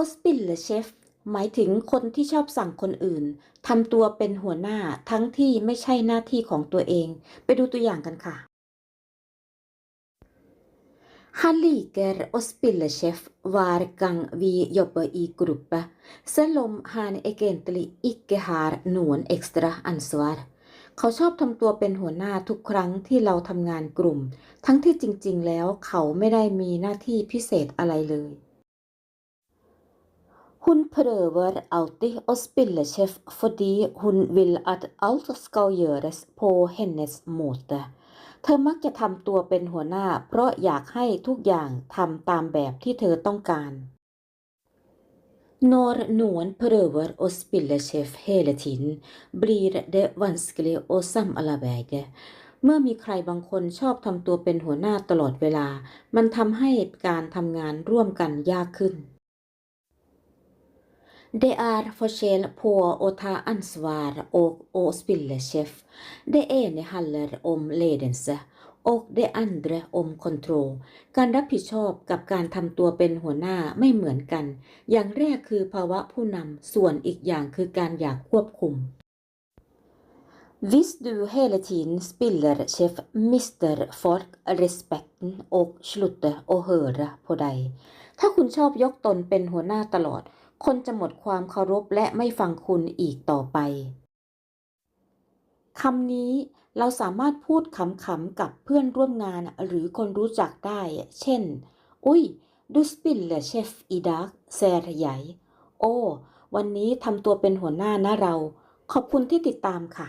o s p i l l e c h e f หมายถึงคนที่ชอบสั่งคนอื่นทำตัวเป็นหัวหน้าทั้งที่ไม่ใช่หน้าที่ของตัวเอง ไปดูตัวอย่างกันค่ะ Han liker å spille sjef hver gang vi jobber i gruppe, selv om han egentlig ikke har noen ekstra ansvar. เขาชอบทำตัวเป็นหัวหน้าทุกครั้งที่เราทำงานกลุ่ม ทั้งที่จริงๆ แล้วเขาไม่ได้มีหน้าที่พิเศษอะไรเลย Hun prøver alltid å spille sjef fordi hun vil at alt skal gjøres på hennes måte. เธอมักจะทำตัวเป็นหัวหน้า เพราะอยากให้ทุกอย่างทำตามแบบที่เธอต้องการ Når noen prøver å spille sjef hele tiden, blir det vanskelig å samarbeide. เมื่อมีใครบางคนชอบทำตัวเป็นหัวหน้าตลอดเวลา มันทำให้การทำงานร่วมกันยากขึ้น Det er forskjell på å ta ansvar og å spille sjef. Det ene handler om ledelse, og det andre om kontroll. การรับผิดชอบกับการทำตัวเป็นหัวหน้าไม่เหมือนกัน อย่างแรกคือภาวะผู้นำส่วนอีกอย่างคือการอยากควบคุม Hvis du hele tiden spiller sjef, mister folk respekten og slutter å høre på deg. ถ้าคุณชอบยกตนเป็นหัวหน้าตลอด คนจะหมดความเคารพและไม่ฟังคุณอีกต่อไปคำนี้เราสามารถพูดขำๆกับเพื่อนร่วมงานหรือคนรู้จักได้ เช่น อุ้ยดูสปินเลเชฟอีดักแซรใหญ่ โอ้ วันนี้ทำตัวเป็นหัวหน้านะเรา ขอบคุณที่ติดตามค่ะ